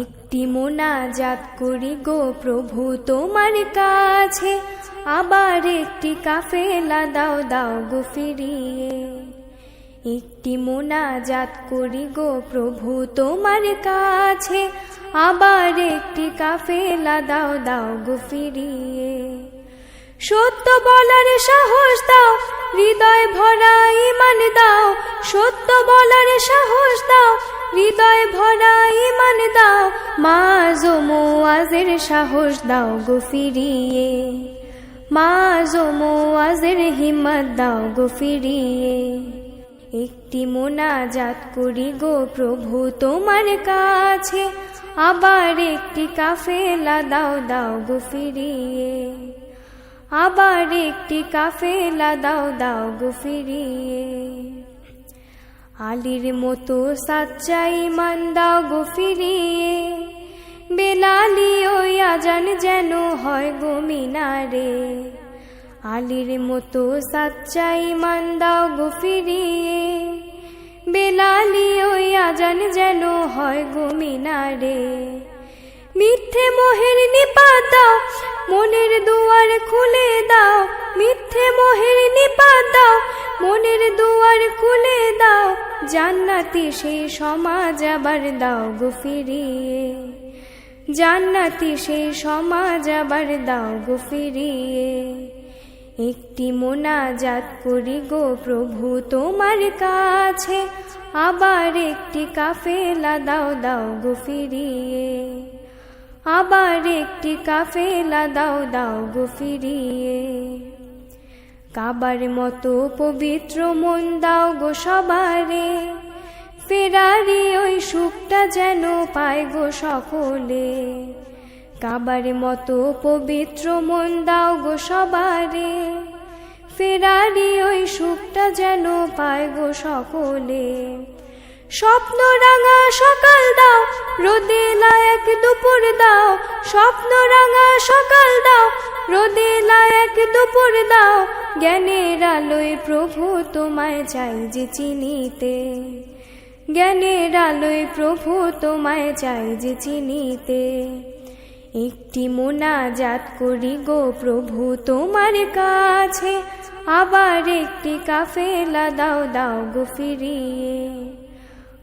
একটি মোনাজাত করি গো প্রভু তোমার কাছে। আবার একটি কাফেলা দাও দাও গো ফিরিয়ে। একটি মোনাজাত করি গো প্রভু তোমার কাছে। আবার একটি কাফেলা দাও দাও গো ফিরিয়ে। সত্য বলার সাহস দাও, হৃদয় ভরা ইমান দাও। সত্য বলার সাহস দাও হৃদয় ভরা ইমান দাও, মা জমোয়াজের সাহস দাও গো ফিরিয়ে। মা জমোয়াজের হিম্মত দাও গো ফিরিয়ে। একটি মোনাজাত করি গো প্রভু তোমার কাছে, আবার একটি কাফেলা দাও দাও গো ফিরিয়ে। আবার একটি কাফেলা দাও দাও গো ফিরিয়ে। আলির মতো সাচ্চাই মান দাও গো ফিরিয়ে বেলালি ওই আজান যেন হয় গো মিনারে। আলির মতো সাচ্চাই মান দাও গো ফিরিয়ে বেলালি ওই আজান যেন হয় গো মিনারে। মিথ্যে মোহের নিপাত দাও মনের দুয়ার খুলে দাও, মিথ্যে মোহের নিপাত দাও মনের দুয়ার খুলে দাও, জান্নাতি সেই সমাজ আবার দাও গো ফিরিয়ে। জান্নাতি সেই সমাজ আবার দাও গো ফিরিয়ে। একটি মোনাজাত করি গো প্রভু তোমার কাছে, আবার একটি কাফেলা দাও দাও গো ফিরিয়ে। আবার একটি কাফেলা দাও দাও গো ফিরিয়ে। কাবার মতো পবিত্র মন দাও গো সবারে। ফেরারি ওই সুখটা যেন পায় গো সকলে। কাবার মতো পবিত্র মন দাও গো সবারে। ফেরারি ওই সুখটা যেন পায় গো সকলে। স্বপ্ন রাঙা সকাল দাও, রোদে লায়ক দুপুর দাও। স্বপ্ন রাঙা সকাল দাও, রোদে লায়ক দুপুর দাও। জ্ঞানের আলোয় প্রভু তোমায় চাই যে চিনিতে। জ্ঞানের আলোয় প্রভু তোমায় চাই যে চিনিতে। একটি মোনাজাত করি গো প্রভু তোমার কাছে, আবার একটি কাফেলা দাও দাও গো ফিরিয়ে।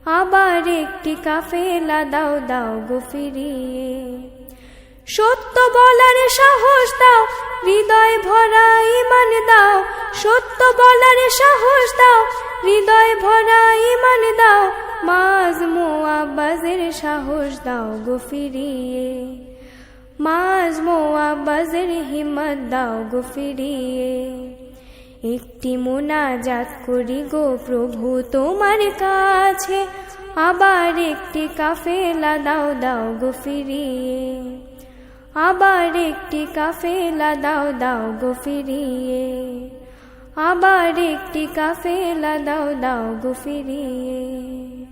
আবার একটি কাফেলা দাও দাও গো ফিরিয়ে। সত্য বলার সাহস দাও হৃদয় ভরা ইমান দাও, সত্য বলার সাহস দাও। হৃদয় ভরা ইমান দাও মাজ মোয়াবাজের সাহস দাও গো ফিরিয়ে। মাজ মোয়াবাজের হিম্মত দাও গো ফিরিয়ে। একটি মোনাজাত করি গো প্রভু তোমার কাছে, আবার একটি কাফেলা দাও দাও গো ফিরিয়ে। আবার একটি কাফেলা দাও দাও গো ফিরিয়ে। আবার একটি কাফেলা দাও দাও গো ফিরিয়ে।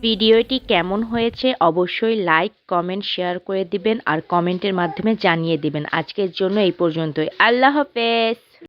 ভিডিওটি কেমন হয়েছে অবশ্যই লাইক, কমেন্ট, শেয়ার করে দিবেন আর কমেন্টের মাধ্যমে জানিয়ে দিবেন। আজকের জন্য এই পর্যন্তই। আল্লাহ হাফেজ।